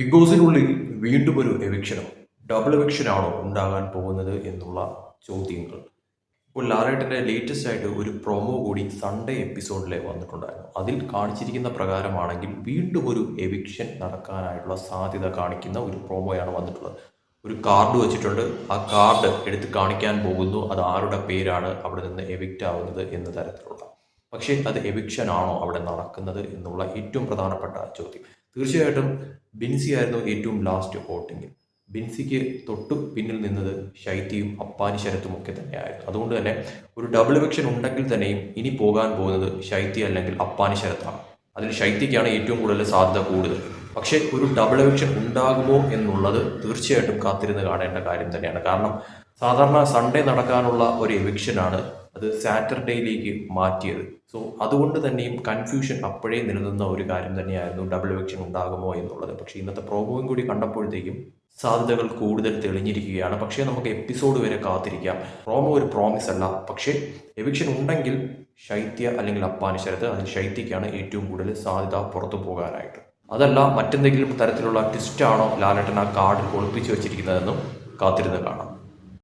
Big ബോസിനുള്ളിൽ വീണ്ടും ഒരു എവിക്ഷനോ double എവിക്ഷനാണോ ഉണ്ടാകാൻ പോകുന്നത് എന്നുള്ള ചോദ്യങ്ങൾ. ഇപ്പോൾ ലാറേട്ടന്റെ ലേറ്റസ്റ്റ് ആയിട്ട് ഒരു പ്രൊമോ കൂടി സൺഡേ എപ്പിസോഡിൽ വന്നിട്ടുണ്ടായിരുന്നു. അതിൽ കാണിച്ചിരിക്കുന്ന പ്രകാരമാണെങ്കിൽ വീണ്ടും ഒരു എവിക്ഷൻ നടക്കാനായിട്ടുള്ള സാധ്യത കാണിക്കുന്ന ഒരു പ്രൊമോയാണ് വന്നിട്ടുള്ളത്. ഒരു കാർഡ് വെച്ചിട്ടുണ്ട്. ആ കാർഡ് എടുത്ത് കാണിക്കാൻ പോകുന്നു. അത് ആരുടെ പേരാണ് അവിടെ നിന്ന് എവിക്റ്റ് ആവുന്നത് എന്ന തരത്തിലുള്ള. പക്ഷേ അത് എവിക്ഷൻ ആണോ അവിടെ നടക്കുന്നത് എന്നുള്ള ഏറ്റവും പ്രധാനപ്പെട്ട ചോദ്യം. തീർച്ചയായിട്ടും ബിൻസി ആയിരുന്നു ഏറ്റവും ലാസ്റ്റ് വോട്ടിങ്ങിൽ ബിൻസിക്ക് തൊട്ടു പിന്നിൽ നിന്നത് ശൈത്യയും അപ്പാനി ശരത്തും ഒക്കെ തന്നെയായിരുന്നു. അതുകൊണ്ട് തന്നെ ഒരു ഡബിൾ വിക്ഷൻ ഉണ്ടെങ്കിൽ തന്നെയും ഇനി പോകാൻ പോകുന്നത് ശൈത്യ അല്ലെങ്കിൽ അപ്പാനി ശരത്താണ്. അതിൽ ശൈത്യക്കാണ് ഏറ്റവും കൂടുതൽ സാധ്യത കൂടുതൽ. പക്ഷേ ഒരു ഡബിൾ എവിക്ഷൻ ഉണ്ടാകുമോ എന്നുള്ളത് തീർച്ചയായിട്ടും കാത്തിരുന്ന് കാണേണ്ട കാര്യം തന്നെയാണ്. കാരണം സാധാരണ സൺഡേ നടക്കാനുള്ള ഒരു എവിക്ഷനാണ് അത് സാറ്റർഡേയിലേക്ക് മാറ്റിയത്. സോ അതുകൊണ്ട് തന്നെയും കൺഫ്യൂഷൻ അപ്പോഴേ നിലനിന്ന ഒരു കാര്യം തന്നെയായിരുന്നു ഡബിൾ എവിക്ഷൻ ഉണ്ടാകുമോ എന്നുള്ളത്. പക്ഷേ ഇന്നത്തെ പ്രോഗ്രാം കൂടി കണ്ടപ്പോഴത്തേക്കും സാധ്യതകൾ കൂടുതൽ തെളിഞ്ഞിരിക്കുകയാണ്. പക്ഷേ നമുക്ക് എപ്പിസോഡ് വരെ കാത്തിരിക്കാം. പ്രോമോ ഒരു പ്രോമിസ് അല്ല. പക്ഷേ എവിക്ഷൻ ഉണ്ടെങ്കിൽ ശൈത്യ അല്ലെങ്കിൽ അപ്പാനി ശരത്ത് അതിൽ ശൈത്യക്കാണ് ഏറ്റവും കൂടുതൽ സാധ്യത പുറത്തു പോകാനായിട്ട്. അതല്ല മറ്റെന്തെങ്കിലും തരത്തിലുള്ള ട്വിസ്റ്റാണോ ലാലട്ടൻ ആ കാർഡ് ഒളിപ്പിച്ചു വെച്ചിരിക്കുന്നതെന്നും കാത്തിരുന്ന് കാണാം.